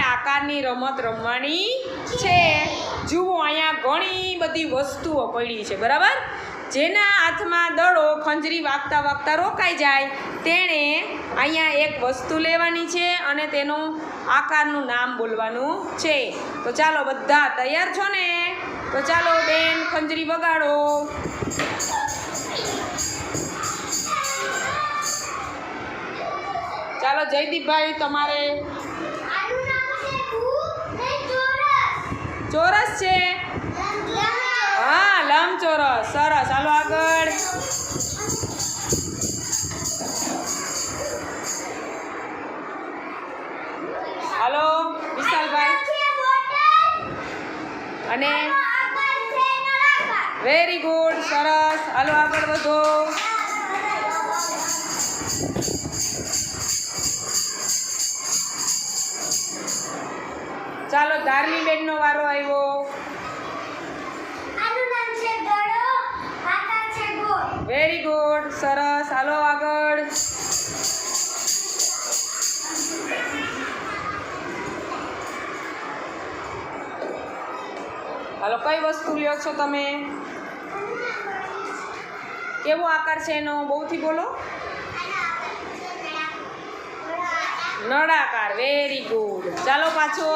આકારની રમત રમવાની છે. જુઓ, અહીંયા ઘણી બધી વસ્તુઓ પડી છે, બરાબર? જેના હાથમાં દડો ખંજરી વાગતા વાગતા રોકાઈ જાય. તેણે અહીંયા એક વસ્તુ લેવાની છે અને તેનું આકારનું નામ બોલવાનું છે. તો ચાલો બધા તૈયાર છો ને? તો ચાલો, બેન, ખંજરી વગાડો. ચાલો, જયદીપભાઈ, તમારે આનું નામ છે ભૂ ને ચોરસ છે? હા લંબચોરસ. સરસ. ચાલો આગળ. હાલો વિશાલભાઈ. અને વેરી ગુડ સરસ. હાલો આગળ વધો. ચાલો ધાર્મી બેનનો વારો આવ્યો. વેરી ગુડ સરસ. હાલો આગળ. હાલો કઈ વસ્તુ લ્યો છો તમે? કેવો આકાર છે એનો? બહુથી બોલો. નળાકાર. વેરી ગુડ ચાલો પાછો.